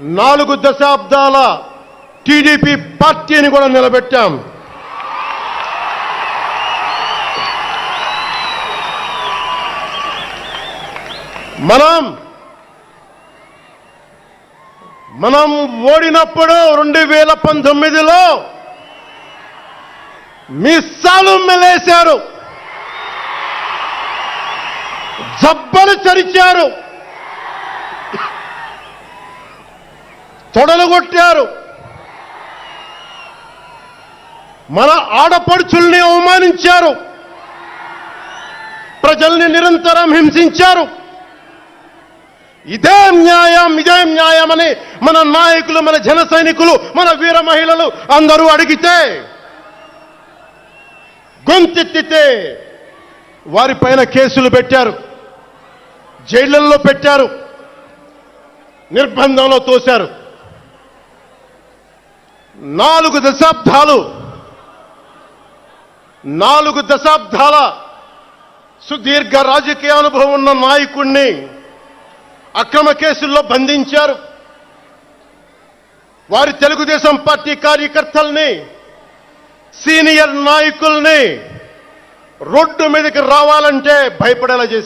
నాలుగు దశాబ్దాల టీడీపీ పార్టీని కూడా నిలబెట్టాం. మనం మనం ఓడినప్పుడు రెండు వేల పంతొమ్మిదిలో మిస్సాలు మెలేశారు. జబ్బలు చరిచారు. తొడలు కొట్టారు మన ఆడపడుచుల్ని అవమానించారు. ప్రజల్ని నిరంతరం హింసించారు. ఇదే న్యాయం ఇదే న్యాయం అని మన నాయకులు మన జన సైనికులు మన వీర మహిళలు అందరూ అడిగితే గొంతెత్తితే వారిపైన కేసులు పెట్టారు. జైళ్ళలో పెట్టారు. నిర్బంధంలో తోశారు. నాలుగు దశాబ్దాలు. నాలుగు దశాబ్దాల సుదీర్ఘ రాజకీయ అనుభవం ఉన్న నాయకుణ్ణి అక్రమ కేసుల్లో బంధించారు. వారి తెలుగుదేశం పార్టీ కార్యకర్తల్ని సీనియర్ నాయకుల్ని రోడ్డు మీదకి రావాలంటే భయపడేలా చేశారు.